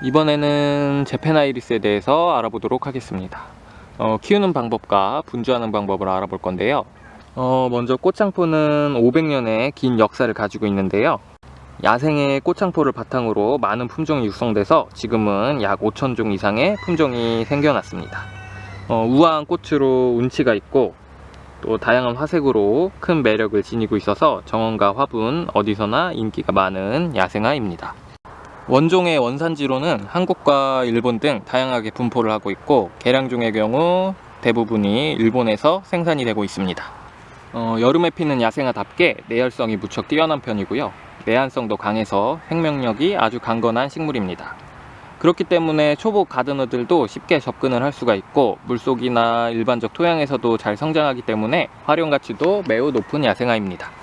이번에는 제페나이리스에 대해서 알아보도록 하겠습니다. 어, 키우는 방법과 분주하는 방법을 알아볼 건데요. 어, 먼저 꽃창포는 500년의 긴 역사를 가지고 있는데요. 야생의 꽃창포를 바탕으로 많은 품종이 육성돼서 지금은 약 5,000종 이상의 품종이 생겨났습니다. 어, 우아한 꽃으로 운치가 있고 또 다양한 화색으로 큰 매력을 지니고 있어서 정원과 화분 어디서나 인기가 많은 야생화입니다. 원종의 원산지로는 한국과 일본 등 다양하게 분포를 하고 있고 개량종의 경우 대부분이 일본에서 생산이 되고 있습니다. 어, 여름에 피는 야생화답게 내열성이 무척 뛰어난 편이고요. 내한성도 강해서 생명력이 아주 강건한 식물입니다. 그렇기 때문에 초보 가드너들도 쉽게 접근을 할 수가 있고 물속이나 일반적 토양에서도 잘 성장하기 때문에 활용 가치도 매우 높은 야생화입니다.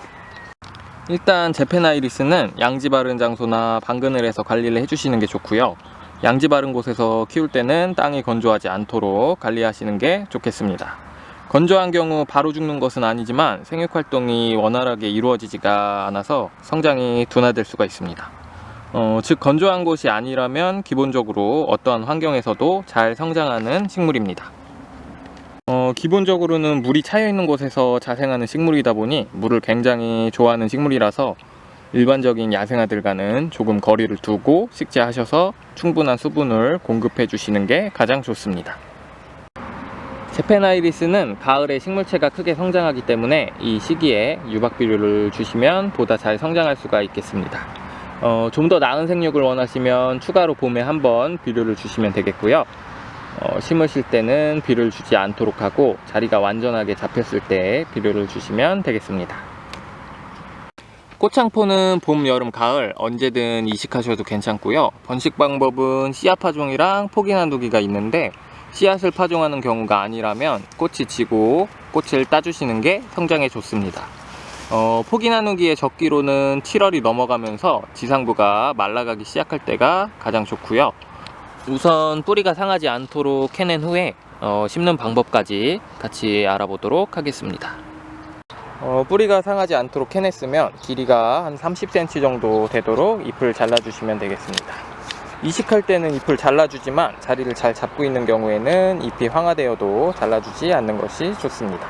일단 제페나이리스는 양지 바른 장소나 방근을 해서 관리를 해주시는 게 좋고요. 양지 바른 곳에서 키울 때는 땅이 건조하지 않도록 관리하시는 게 좋겠습니다. 건조한 경우 바로 죽는 것은 아니지만 생육 활동이 원활하게 이루어지지가 않아서 성장이 둔화될 수가 있습니다. 어, 즉 건조한 곳이 아니라면 기본적으로 어떠한 환경에서도 잘 성장하는 식물입니다. 어, 기본적으로는 물이 차여 있는 곳에서 자생하는 식물이다 보니 물을 굉장히 좋아하는 식물이라서 일반적인 야생화들과는 조금 거리를 두고 식재하셔서 충분한 수분을 공급해 주시는 게 가장 좋습니다. 제페나이리스는 가을에 식물체가 크게 성장하기 때문에 이 시기에 유박 비료를 주시면 보다 잘 성장할 수가 있겠습니다. 어, 좀 더 나은 생육을 원하시면 추가로 봄에 한번 비료를 주시면 되겠고요. 어, 심으실 때는 비료를 주지 않도록 하고 자리가 완전하게 잡혔을 때 비료를 주시면 되겠습니다. 꽃창포는 봄, 여름, 가을 언제든 이식하셔도 괜찮고요. 번식 방법은 씨앗 파종이랑 포기 나누기가 있는데 씨앗을 파종하는 경우가 아니라면 꽃이 지고 꽃을 따주시는 게 성장에 좋습니다. 어, 포기 나누기의 적기로는 7월이 넘어가면서 지상부가 말라가기 시작할 때가 가장 좋고요. 우선 뿌리가 상하지 않도록 캐낸 후에 어, 심는 방법까지 같이 알아보도록 하겠습니다. 어, 뿌리가 상하지 않도록 캐냈으면 길이가 한 30cm 정도 되도록 잎을 잘라주시면 되겠습니다. 이식할 때는 잎을 잘라주지만 자리를 잘 잡고 있는 경우에는 잎이 황화되어도 잘라주지 않는 것이 좋습니다.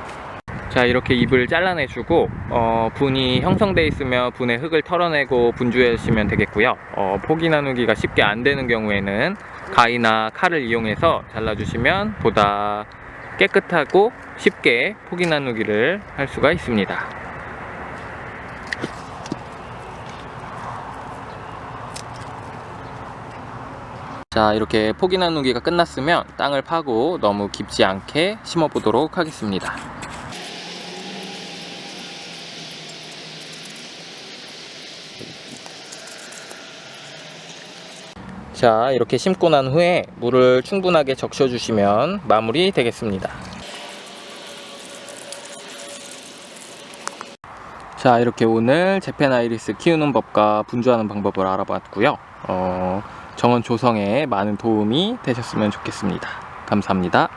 자 이렇게 잎을 잘라내주고 어, 분이 형성돼 있으면 분의 흙을 털어내고 분주해 주시면 되겠고요 어, 포기 나누기가 쉽게 안 되는 경우에는 가위나 칼을 이용해서 잘라주시면 보다 깨끗하고 쉽게 포기 나누기를 할 수가 있습니다. 자 이렇게 포기 나누기가 끝났으면 땅을 파고 너무 깊지 않게 심어 보도록 하겠습니다 자 이렇게 심고 난 후에 물을 충분하게 적셔 주시면 마무리 되겠습니다. 자 이렇게 오늘 제페나이리스 키우는 법과 분주하는 방법을 알아봤고요. 어, 정원 조성에 많은 도움이 되셨으면 좋겠습니다. 감사합니다